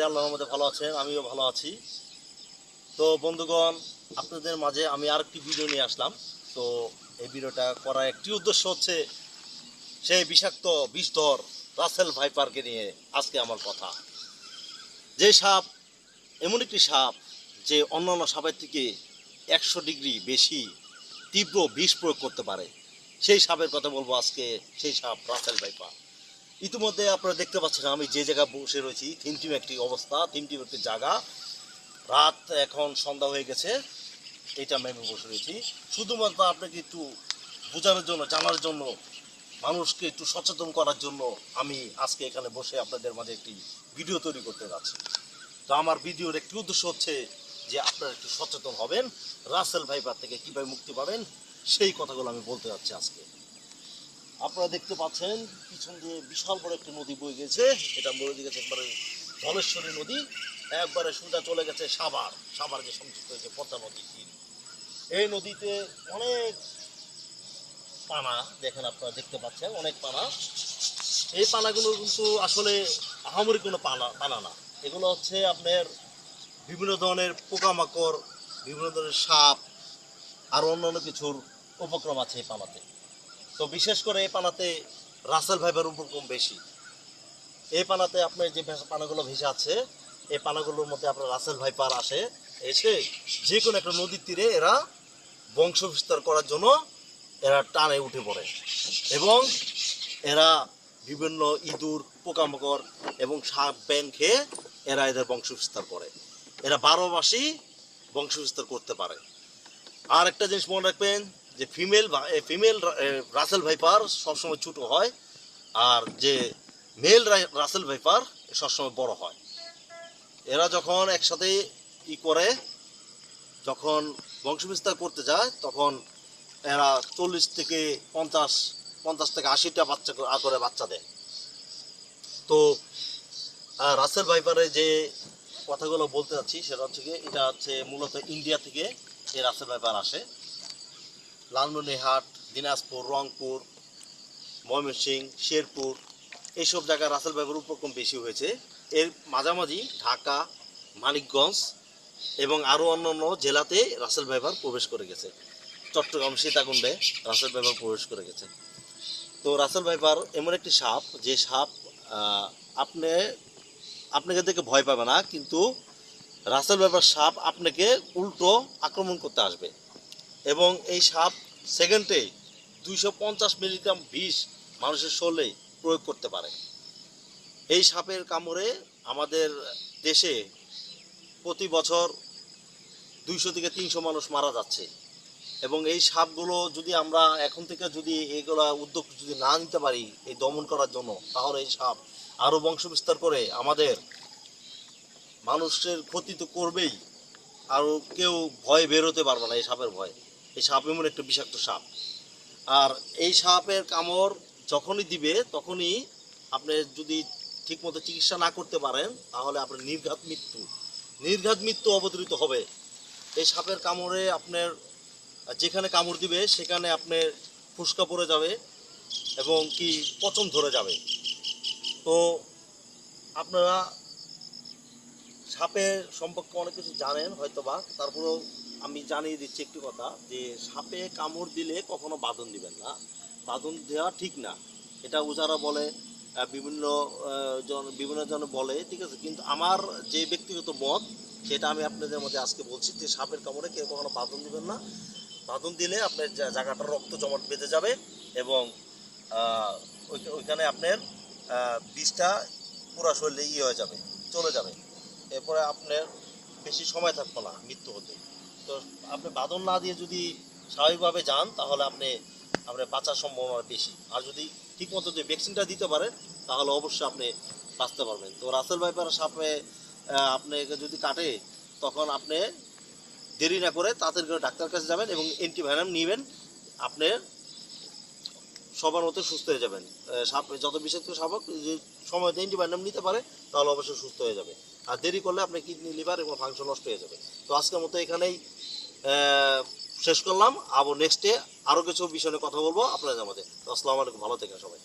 করি আল্লাহর মধ্যে ভালো আছেন, আমিও ভালো আছি। তো বন্ধুগণ, আপনাদের মাঝে আমি আরেকটি ভিডিও নিয়ে আসলাম। তো এই ভিডিওটা করার একটি উদ্দেশ্য হচ্ছে, সেই বিষাক্ত বিষধর রাসেল ভাইপারকে নিয়ে আজকে আমার কথা। যে সাপ, এমন একটি সাপ, যে অন্যান্য সাপের থেকে একশো ডিগ্রি বেশি তীব্র বিষ প্রয়োগ করতে পারে। সেই সাপের কথা বলব আজকে, সেই সাপ রাসেল ভাইপার। ইতিমধ্যে আপনারা দেখতে পাচ্ছেন, আমি যে জায়গায় বসে রয়েছি থিমটিম একটি অবস্থা থিমটিম একটি জায়গা। রাত এখন সন্ধ্যা হয়ে গেছে এটা আমি বসে রয়েছি। শুধুমাত্র আপনাকে একটু বোঝানোর জন্য, জানার জন্য, মানুষকে একটু সচেতন করার জন্য আমি আজকে এখানে বসে আপনাদের মাঝে একটি ভিডিও তৈরি করতে যাচ্ছি। তো আমার ভিডিওর একটি উদ্দেশ্য হচ্ছে যে আপনারা একটু সচেতন হবেন, রাসেল ভাইপার থেকে কীভাবে মুক্তি পাবেন, সেই কথাগুলো আমি বলতে যাচ্ছি আজকে। আপনারা দেখতে পাচ্ছেন, পিছন দিয়ে বিশাল বড় একটি নদী বয়ে গেছে। এটা বয়ে গেছে একবারে ধলেশ্বরী নদী, একবারে সোজা চলে গেছে সাবার সাভার যে সংযুক্ত হয়েছে পদ্মা নদী। এই নদীতে অনেক পানা, দেখেন আপনারা দেখতে পাচ্ছেন, অনেক পানা। এই পানাগুলো কিন্তু আসলে আহামরি কোনো পানা পানা না। এগুলো হচ্ছে আপনার বিভিন্ন ধরনের পোকামাকড়, বিভিন্ন ধরনের সাপ, আর অন্যান্য কিছুর উপক্রম আছে এই পানাতে। তো বিশেষ করে এই পানাতে রাসেল ভাইবার উপক্রম বেশি। এই পানাতে আপনার যে পানাগুলো ভেসে আছে, এই পানাগুলোর মধ্যে আপনার রাসেল ভাইপার আসে, এসে যে কোনো একটা নদীর তীরে এরা বংশ বিস্তার করার জন্য এরা টানে উঠে পড়ে। এবং এরা বিভিন্ন ইঁদুর, পোকামাকড় এবং সাপ ব্যাং খেয়ে এরা এদের বংশ বিস্তার করে। এরা বারো মাসই বংশ বিস্তার করতে পারে। আর একটা জিনিস মনে রাখবেন যে ফিমেল ফিমেল রাসেল ভাইপার সবসময় ছোট হয় আর যে মেল রাসেল ভাইপার সবসময় বড় হয়। এরা যখন একসাথে ই করে, যখন বংশবিস্তার করতে যায়, তখন এরা চল্লিশ থেকে পঞ্চাশ পঞ্চাশ থেকে আশিটা বাচ্চা করে- বাচ্চা দেয়। তো রাসেল ভাইপারে যে কথাগুলো বলতে যাচ্ছি, সেটা হচ্ছে এটা হচ্ছে মূলত ইন্ডিয়া থেকে এই রাসেল ভাইপার আসে। লালমনিরহাট, দিনাজপুর, রংপুর, ময়মনসিংহ, শেরপুর, এইসব জায়গায় রাসেল ভাইপার উপক্রম বেশি হয়েছে। এর মাঝামাঝি ঢাকা, মানিকগঞ্জ এবং আরও অন্যান্য জেলাতে রাসেল ভাইপার প্রবেশ করে গেছে। চট্টগ্রাম, সীতাকুণ্ডে রাসেল ভাইপার প্রবেশ করে গেছে। তো রাসেল ভাইপার এমন একটি সাপ, যে সাপ আপনি, আপনাকে দেখে ভয় পাবে না, কিন্তু রাসেল ভাইপার সাপ আপনাকে উল্টো আক্রমণ করতে আসবে। এবং এই সাপ সেকেন্ডে দুইশো পঞ্চাশ মিলিগ্রাম বিষ মানুষের শরীরে প্রয়োগ করতে পারে। এই সাপের কামড়ে আমাদের দেশে প্রতি বছর দুইশো থেকে তিনশো মানুষ মারা যাচ্ছে। এবং এই সাপগুলো যদি আমরা এখন থেকে যদি এগুলা উদ্যোগ যদি না নিতে পারি এই দমন করার জন্য, তাহলে এই সাপ আরও বংশ বিস্তার করে আমাদের মানুষের ক্ষতি তো করবেই। আর কেউ ভয় বেরোতে পারবে না এই সাপের ভয়। এই সাপ এমন একটা বিষাক্ত সাপ। আর এই সাপের কামড় যখনই দিবে, তখনই আপনি যদি ঠিকমতো চিকিৎসা না করতে পারেন, তাহলে আপনার নির্ঘাত মৃত্যু। নির্ঘাত মৃত্যু অবতরিত হবে। এই সাপের কামড়ে আপনার যেখানে কামড় দিবে, সেখানে আপনার ফুসকা পড়ে যাবে এবং কি পচন ধরে যাবে। তো আপনারা সাপের সম্পর্কে অনেক কিছু জানেন হয়তো বা তারপরেও আমি জানিয়ে দিচ্ছি একটি কথা যে সাপে কামড় দিলে কখনো বাঁধন দিবেন না। বাঁধন দেওয়া ঠিক না। এটা ওজারা বলে বিভিন্ন জন বিভিন্ন জন বলে, ঠিক আছে? কিন্তু আমার যে ব্যক্তিগত মত, সেটা আমি আপনাদের মধ্যে আজকে বলছি যে সাপের কামড়ে কেউ কখনো বাঁধন দিবেন না। বাঁধন দিলে আপনার জায়গাটা রক্ত জমাট বেঁধে যাবে এবং ওই- ওইখানে আপনার বিষটা পুরা শরীরে ইয়ে হয়ে যাবে, চলে যাবে। এরপরে আপনার বেশি সময় থাকতো না মৃত্যু হতে। তো আপনি বাঁধন না দিয়ে যদি স্বাভাবিকভাবে যান, তাহলে আপনি, আপনার বাঁচার সম্ভাবনা বেশি। আর যদি ঠিকমতো যদি ভ্যাকসিনটা দিতে পারেন, তাহলে অবশ্যই আপনি বাঁচতে পারবেন। তো রাসেল ভাইপার সাপে আপনাকে যদি কাটে, তখন আপনি দেরি না করে করে ডাক্তার কাছে যাবেন এবং অ্যান্টিভাইরাম নেবেন। আপনি সবার মতো সুস্থ হয়ে যাবেন। সাপ যত বিষাক্ত সাপ যে সময় অ্যান্টিবায়োটিক নিতে পারে, তাহলে অবশ্যই সুস্থ হয়ে যাবে। আর দেরি করলে আপনার কিডনি লিভার এবং ফাংশন নষ্ট হয়ে যাবে। তো আজকের মতো এখানেই শেষ করলাম। আবার নেক্সটে আরও কিছু বিষয় নিয়ে কথা বলব আপনাদের আমাদের আসসালামু আলাইকুম, ভালো থাকেন সবাই।